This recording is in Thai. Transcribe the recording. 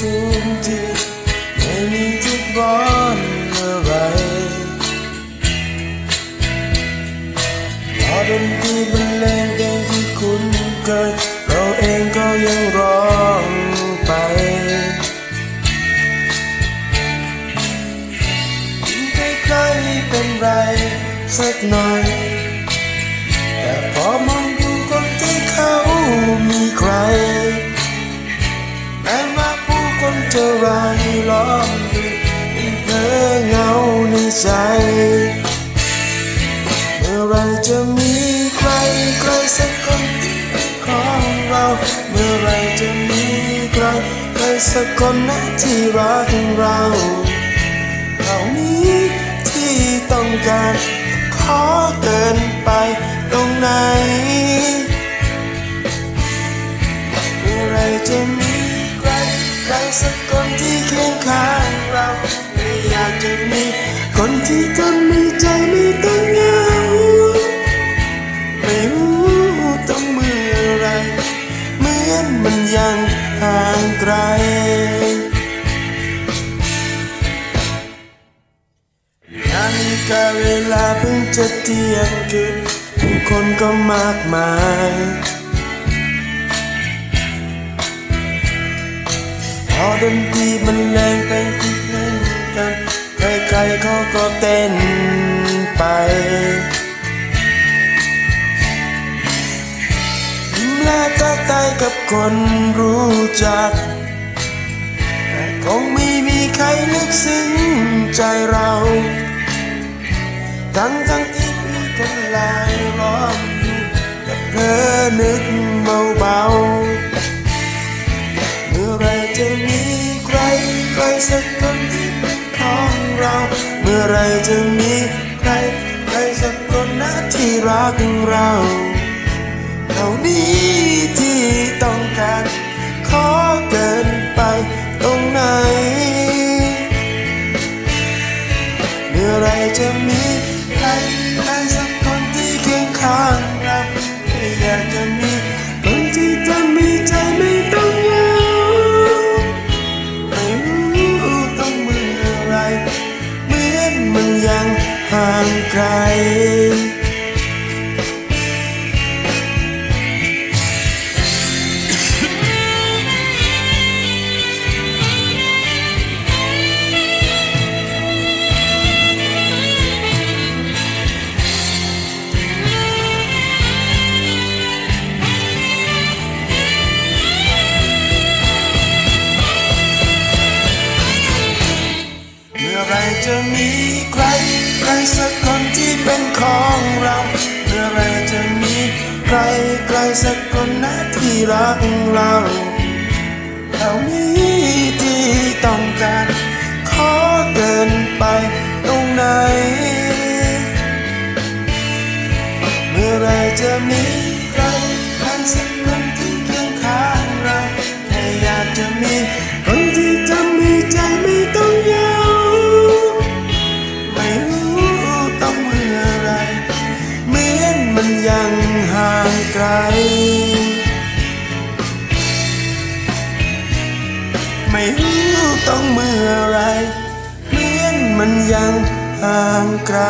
บายมันช่างทุกทีไม่มีที่ร้อนอะไรพอดนตรีบรรเลงเพลงที่คุ้นเคยเราเองก็ยังร้องไปใกล้ๆเป็นไรสักหน่อย ใจ เมื่อไรจะมีใครใครสักคนที่ของเรา เมื่อไรจะมีใครใครสักคนนะที่รักเราเหล่านี้ที่ต้องการขอเกินไปตรงไหน เมื่อไรจะมีใครใครสักคนที่เคียงข้างเราากจะมีคนที่ทำให้ใจไม่ต้องเหงาไม่รู้ต้องเมื่อไรเหมือนมันยังห่างไกล นาฬิกาเวลาเพิ่งจะเที่ยงคืนผู้คนก็มากมายพอดนตรีมันแรงเพลง ก็เต้นไปยิ้มและทักทายกับคนรู้จัก แต่คงไม่มีใครลึกซึ้งใจเรา ทั้งทั้งที่มีคนหลายล้อมอยู่แต่เพลอนึกเบาๆ รักเราเท่านี้ที่ต้องการขอเกินไปตรงไหนเมื่อไรจะมี อไรจะมีใครใครสักคนที่เป็นของเราเมื่อไรจะมีใครใครสักคนนะที่รักเราเหล่านี้ที่ต้องการขอเกินไปตรงไหน เมื่อไรจะมี ยังห่างไกล ไม่รู้ต้องเมื่อไรเหมือนมันยังห่างไกล